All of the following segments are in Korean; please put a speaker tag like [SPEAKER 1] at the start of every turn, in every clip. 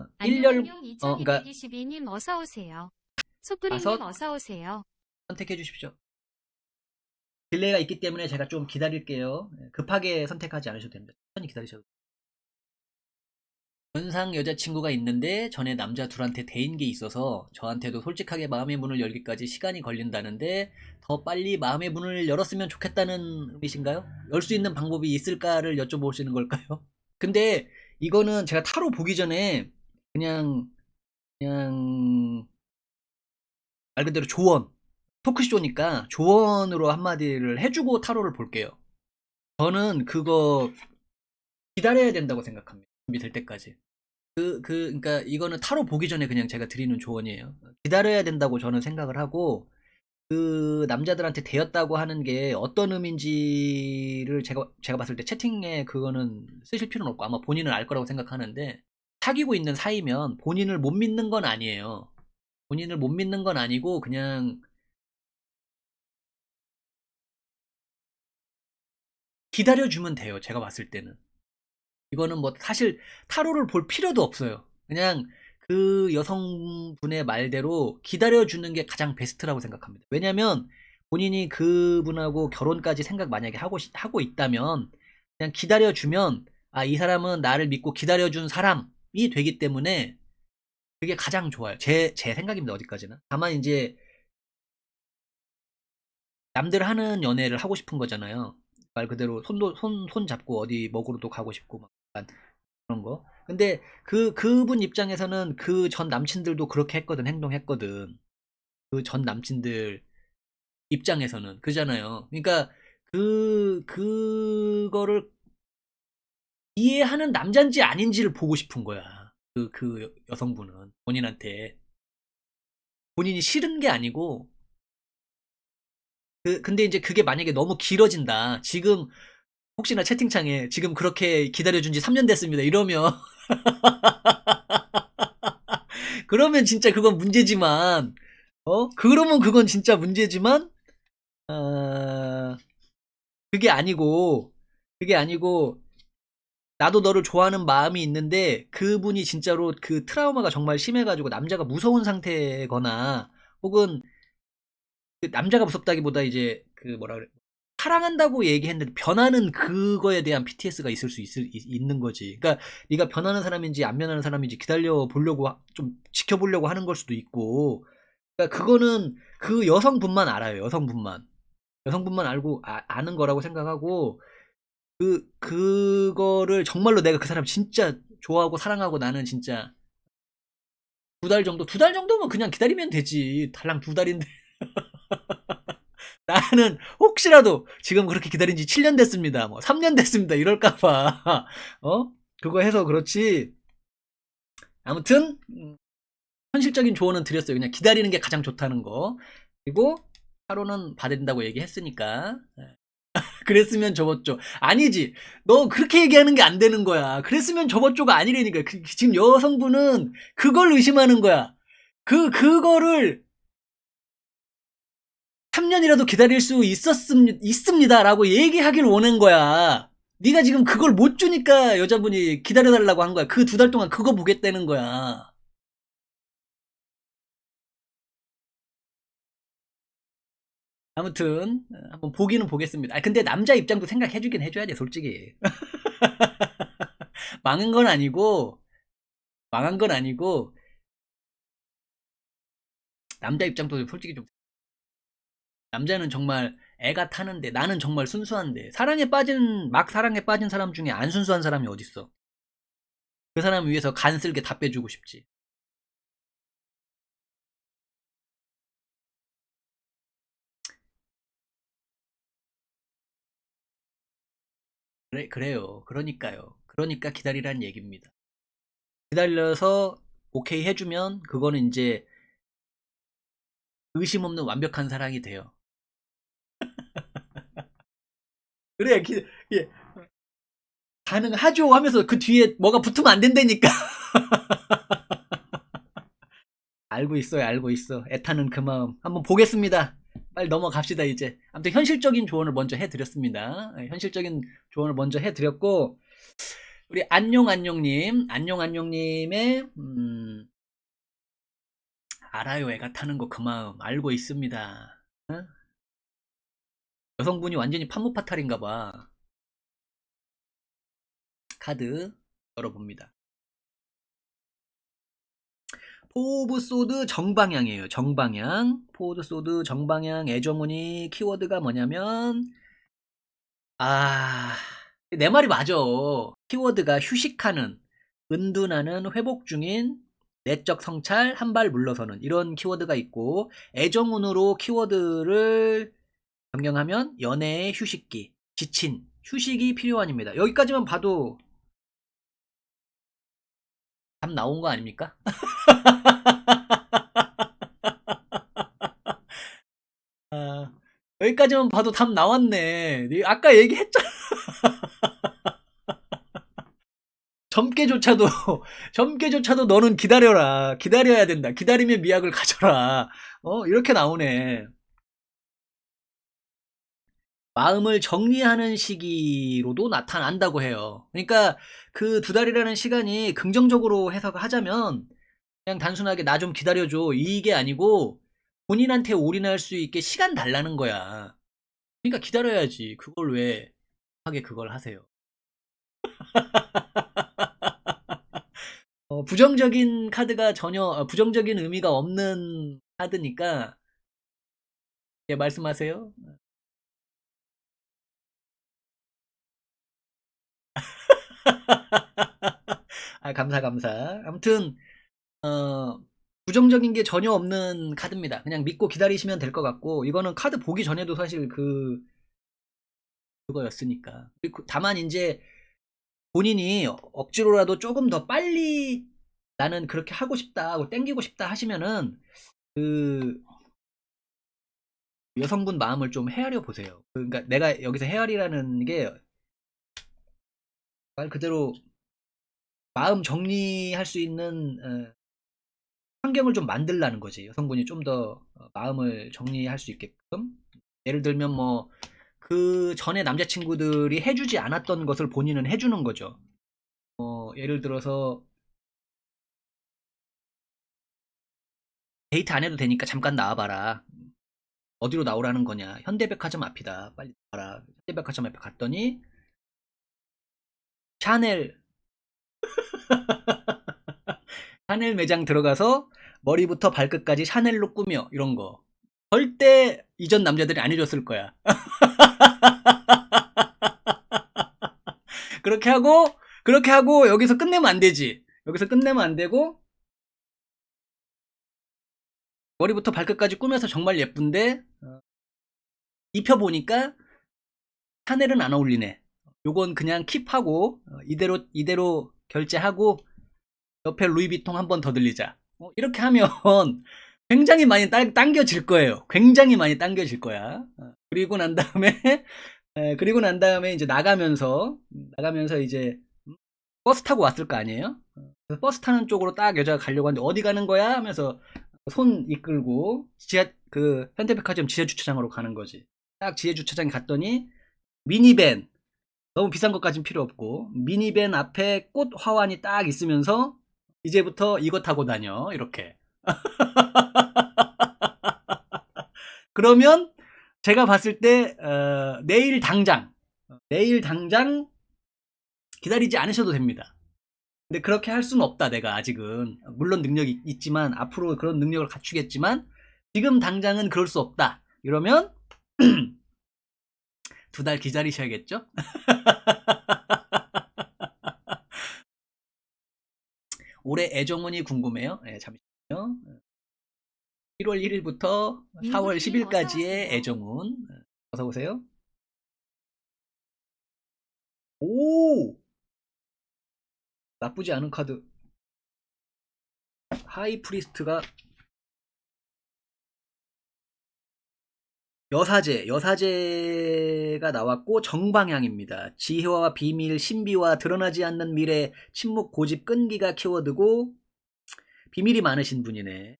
[SPEAKER 1] 어, 1년
[SPEAKER 2] 안녕
[SPEAKER 1] 어, 그러니까
[SPEAKER 2] 2222님 어서 오세요. 소프리님
[SPEAKER 1] 다섯.
[SPEAKER 2] 어서 오세요.
[SPEAKER 1] 선택해 주십시오. 딜레이가 있기 때문에 제가 좀 기다릴게요. 예, 급하게 선택하지 않으셔도 됩니다. 천천히 기다리셔도. 연상 여자친구가 있는데 전에 남자 둘한테 대인 게 있어서 저한테도 솔직하게 마음의 문을 열기까지 시간이 걸린다는데 더 빨리 마음의 문을 열었으면 좋겠다는 의미신가요? 열 수 있는 방법이 있을까를 여쭤보시는 걸까요? 근데 이거는 제가 타로 보기 전에 그냥 그냥 말 그대로 조언 토크쇼니까 조언으로 한마디를 해주고 타로를 볼게요. 저는 그거 기다려야 된다고 생각합니다. 준비될 때까지. 그, 그, 그니까 이거는 타로 보기 전에 그냥 제가 드리는 조언이에요. 기다려야 된다고 저는 생각을 하고, 그 남자들한테 대였다고 하는 게 어떤 의미인지를 제가, 제가 봤을 때 채팅에 그거는 쓰실 필요는 없고 아마 본인은 알 거라고 생각하는데, 사귀고 있는 사이면 본인을 못 믿는 건 아니에요. 본인을 못 믿는 건 아니고, 그냥 기다려주면 돼요. 제가 봤을 때는. 이거는 뭐 사실 타로를 볼 필요도 없어요. 그냥 그 여성분의 말대로 기다려주는 게 가장 베스트라고 생각합니다. 왜냐면 본인이 그분하고 결혼까지 생각 만약에 하고, 시- 하고 있다면 그냥 기다려주면 아, 이 사람은 나를 믿고 기다려준 사람이 되기 때문에 그게 가장 좋아요. 제, 제 생각입니다. 어디까지나. 다만 이제 남들 하는 연애를 하고 싶은 거잖아요. 말 그대로 손도 손, 손 잡고 어디 먹으러도 가고 싶고 막 그런 거. 근데 그 그분 입장에서는 그 전 남친들도 그렇게 했거든 행동했거든. 그 전 남친들 입장에서는 그잖아요. 그러니까 그 그거를 이해하는 남잔지 아닌지를 보고 싶은 거야. 그 그 여성분은 본인한테 본인이 싫은 게 아니고 그, 근데 이제 그게 만약에 너무 길어진다. 지금, 혹시나 채팅창에 지금 그렇게 기다려준 지 3년 됐습니다. 이러면. 그러면 진짜 그건 문제지만, 어? 그러면 그건 진짜 문제지만, 어, 그게 아니고, 그게 아니고, 나도 너를 좋아하는 마음이 있는데, 그분이 진짜로 그 트라우마가 정말 심해가지고 남자가 무서운 상태거나, 혹은 그 남자가 무섭다기보다 이제 그 뭐라 그래 사랑한다고 얘기했는데 변하는 그거에 대한 PTS가 있을 수 있, 있는 거지. 그러니까 네가 변하는 사람인지 안 변하는 사람인지 기다려 보려고 하- 좀 지켜보려고 하는 걸 수도 있고. 그러니까 그거는 그 여성분만 알아요. 여성분만 여성분만 알고 아, 아는 거라고 생각하고 그 그거를 정말로 내가 그 사람 진짜 좋아하고 사랑하고 나는 진짜 두 달 정도 두 달 정도면 그냥 기다리면 되지. 달랑 두 달인데. 나는 혹시라도 지금 그렇게 기다린 지 7년 됐습니다. 뭐 3년 됐습니다. 이럴까봐. 어? 그거 해서 그렇지. 아무튼, 음, 현실적인 조언은 드렸어요. 그냥 기다리는 게 가장 좋다는 거. 그리고 하루는 받아야 된다고 얘기했으니까. 예. 그랬으면 접었죠. 아니지. 너 그렇게 얘기하는 게 안 되는 거야. 그랬으면 접었죠가 아니라니까. 그- 지금 여성분은 그걸 의심하는 거야. 그, 그거를 3년이라도 기다릴 수 있었습니다, 있습니다라고 얘기하길 원한 거야. 네가 지금 그걸 못 주니까 여자분이 기다려달라고 한 거야. 그 두 달 동안 그거 보겠다는 거야. 아무튼 어, 한번 보기는 보겠습니다. 아, 근데 남자 입장도 생각해주긴 해줘야 돼, 솔직히. 망한 건 아니고 망한 건 아니고 남자 입장도 솔직히 좀 남자는 정말 애가 타는데 나는 정말 순수한데 사랑에 빠진 막 사랑에 빠진 사람 중에 안 순수한 사람이 어딨어? 그 사람 위해서 간 쓸게 다 빼주고 싶지. 그래 그래요. 그러니까요. 그러니까 기다리라는 얘기입니다. 기다려서 오케이 해주면 그거는 이제 의심 없는 완벽한 사랑이 돼요. 그래, 기, 예. 가능하죠 하면서 그 뒤에 뭐가 붙으면 안 된다니까. 알고 있어요, 알고 있어. 애타는 그 마음. 한번 보겠습니다. 빨리 넘어갑시다, 이제. 아무튼 현실적인 조언을 먼저 해드렸습니다. 예, 현실적인 조언을 먼저 해드렸고, 우리 안녕 안녕님, 안녕 안녕님의 음, 알아요 애가 타는 거 그 마음 알고 있습니다. 어? 여성분이 완전히 판무파탈인가 봐. 카드 열어봅니다. 포브 소드 정방향이에요. 정방향. 포드 소드 정방향 애정운이 키워드가 뭐냐면 아, 내 말이 맞아. 키워드가 휴식하는, 은둔하는, 회복 중인, 내적 성찰, 한 발 물러서는 이런 키워드가 있고 애정운으로 키워드를 변경하면 연애의 휴식기, 지친, 휴식이 필요한입니다. 여기까지만 봐도 답 나온 거 아닙니까? 아, 여기까지만 봐도 답 나왔네. 네, 아까 얘기했잖아. 젊게조차도, 젊게조차도 너는 기다려라. 기다려야 된다. 기다림의 미학을 가져라. 어, 이렇게 나오네. 마음을 정리하는 시기로도 나타난다고 해요. 그러니까 그 두 달이라는 시간이 긍정적으로 해석을 하자면 그냥 단순하게 나 좀 기다려줘. 이게 아니고 본인한테 올인할 수 있게 시간 달라는 거야. 그러니까 기다려야지. 그걸 왜 하게 그걸 하세요. 어, 부정적인 카드가 전혀 어, 부정적인 의미가 없는 카드니까 예, 말씀하세요. 아, 감사 감사. 아무튼 어, 부정적인 게 전혀 없는 카드입니다. 그냥 믿고 기다리시면 될 것 같고, 이거는 카드 보기 전에도 사실 그, 그거였으니까. 다만 이제 본인이 억지로라도 조금 더 빨리 나는 그렇게 하고 싶다 하고 땡기고 싶다 하시면은 그 여성분 마음을 좀 헤아려 보세요. 그러니까 내가 여기서 헤아리라는 게 말 그대로 마음 정리할 수 있는 어, 환경을 좀 만들라는 거지. 여성분이 좀 더 마음을 정리할 수 있게끔. 예를 들면 뭐, 그 전에 남자친구들이 해주지 않았던 것을 본인은 해주는 거죠. 어, 예를 들어서, 데이트 안 해도 되니까 잠깐 나와봐라. 어디로 나오라는 거냐. 현대백화점 앞이다. 빨리 나와라. 현대백화점 앞에 갔더니, 샤넬, 샤넬 매장 들어가서 머리부터 발끝까지 샤넬로 꾸며 이런 거 절대 이전 남자들이 안 해줬을 거야. 그렇게 하고 그렇게 하고 여기서 끝내면 안 되지. 여기서 끝내면 안 되고 머리부터 발끝까지 꾸며서 정말 예쁜데 어, 입혀보니까 샤넬은 안 어울리네. 요건 그냥 킵하고 어, 이대로 이대로 결제하고 옆에 루이비통 한 번 더 들리자. 어, 이렇게 하면 굉장히 많이 딸- 당겨질 거예요. 굉장히 많이 당겨질 거야. 어, 그리고 난 다음에 에, 그리고 난 다음에 이제 나가면서 나가면서 이제 음, 버스 타고 왔을 거 아니에요? 버스 타는 쪽으로 딱 여자가 가려고 하는데 어디 가는 거야? 하면서 손 이끌고 지하 그 현대백화점 지하 주차장으로 가는 거지. 딱 지하 주차장에 갔더니 미니밴 너무 비싼 것까진 필요 없고 미니밴 앞에 꽃 화환이 딱 있으면서 이제부터 이거 타고 다녀. 이렇게. 그러면 제가 봤을 때 어, 내일 당장 내일 당장 기다리지 않으셔도 됩니다. 근데 그렇게 할 수는 없다 내가 아직은. 물론 능력이 있지만 앞으로 그런 능력을 갖추겠지만 지금 당장은 그럴 수 없다. 이러면 두 달 기다리셔야겠죠 올해 애정운이 궁금해요. 네, 잠시만요. 1월 1일부터 4월
[SPEAKER 2] 민구님
[SPEAKER 1] 10일까지의
[SPEAKER 2] 어서오세요.
[SPEAKER 1] 애정운. 네, 어서 오세요. 오! 나쁘지 않은 카드. 하이 프리스트가 여사제, 여사제가 나왔고 정방향입니다. 지혜와 비밀, 신비와 드러나지 않는 미래, 침묵, 고집, 끈기가 키워드고 비밀이 많으신 분이네.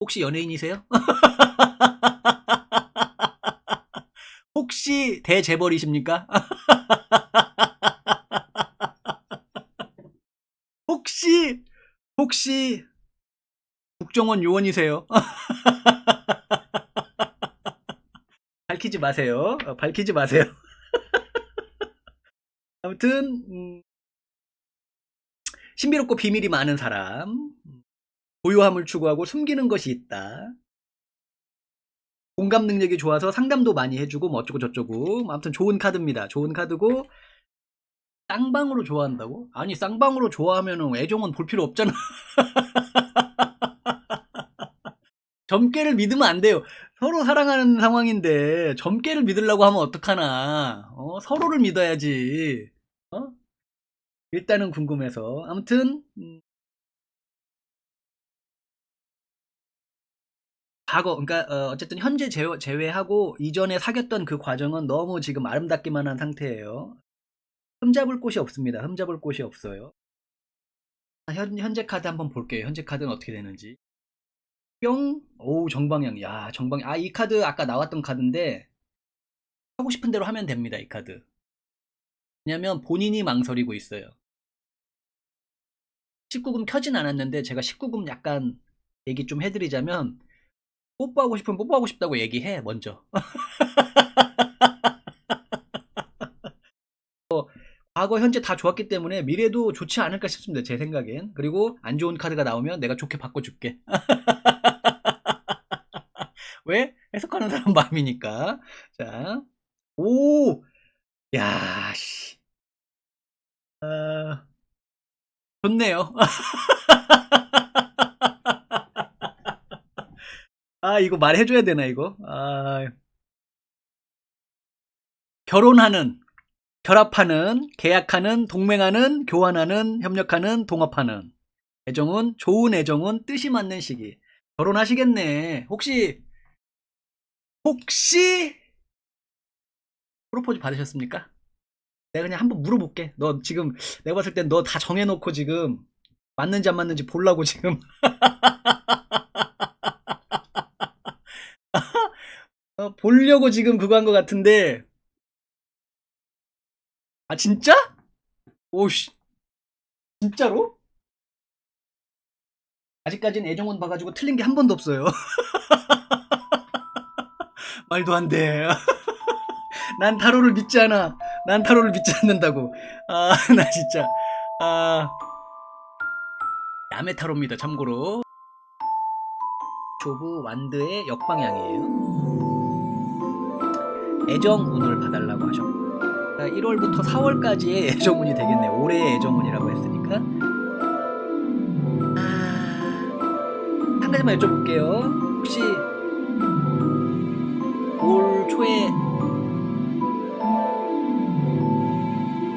[SPEAKER 1] 혹시 연예인이세요? 혹시 대재벌이십니까? 혹시 국정원 요원이세요? 밝히지 마세요. 어, 밝히지 마세요. 아무튼 음, 신비롭고 비밀이 많은 사람, 고요함을 추구하고 숨기는 것이 있다. 공감 능력이 좋아서 상담도 많이 해주고 뭐 어쩌고 저쩌고 뭐 아무튼 좋은 카드입니다. 좋은 카드고 쌍방으로 좋아한다고? 아니 쌍방으로 좋아하면 애정은 볼 필요 없잖아. 점괘를 믿으면 안 돼요. 서로 사랑하는 상황인데 점괘를 믿으려고 하면 어떡하나. 어? 서로를 믿어야지. 어? 일단은 궁금해서. 아무튼 음, 과거, 그러니까 어, 쨌든 현재 제외, 제외 하고 이전에 사귀었던 그 과정은 너무 지금 아름답기만 한 상태예요. 흠잡을 곳이 없습니다. 흠잡을 곳이 없어요. 아, 현, 현재 카드 한번 볼게요. 현재 카드는 어떻게 되는지. 뿅, 오 정방향, 야 정방, 아이 카드 아까 나왔던 카드인데 하고 싶은 대로 하면 됩니다. 이 카드. 왜냐면 본인이 망설이고 있어요. 19금 켜진 않았는데 제가 19금 약간 얘기 좀 해드리자면 뽀뽀하고 싶으면 뽀뽀하고 싶다고 얘기해 먼저 어, 과거 현재 다 좋았기 때문에 미래도 좋지 않을까 싶습니다 제 생각엔 그리고 안 좋은 카드가 나오면 내가 좋게 바꿔줄게 왜? 해석하는 사람 마음이니까 자, 오, 야, 씨, 어, 좋네요. 아, 이거 말해줘야 되나, 이거? 아, 결혼하는, 결합하는, 계약하는, 동맹하는, 교환하는, 협력하는, 동업하는. 애정은, 좋은 애정은 뜻이 맞는 시기. 결혼하시겠네. 혹시, 혹시, 프로포즈 받으셨습니까? 내가 그냥 한번 물어볼게. 너 지금, 내가 봤을 땐 너 다 정해놓고 지금, 맞는지 안 맞는지 보려고 지금. 어, 보려고 지금 그거 한 것 같은데. 아, 진짜? 오씨. 진짜로? 아직까지는 애정원 봐가지고 틀린 게 한 번도 없어요. 말도 안 돼. 난 타로를 믿지 않아. 난 타로를 믿지 않는다고. 아, 나 진짜. 아. 야매 타로입니다, 참고로. 조부 완드의 역방향이에요. 애정운을 봐달라고 하셨고. 1월부터 4월까지의 애정운이 되겠네. 올해의 애정운이라고 했으니까. 아, 한 가지만 여쭤볼게요. 혹시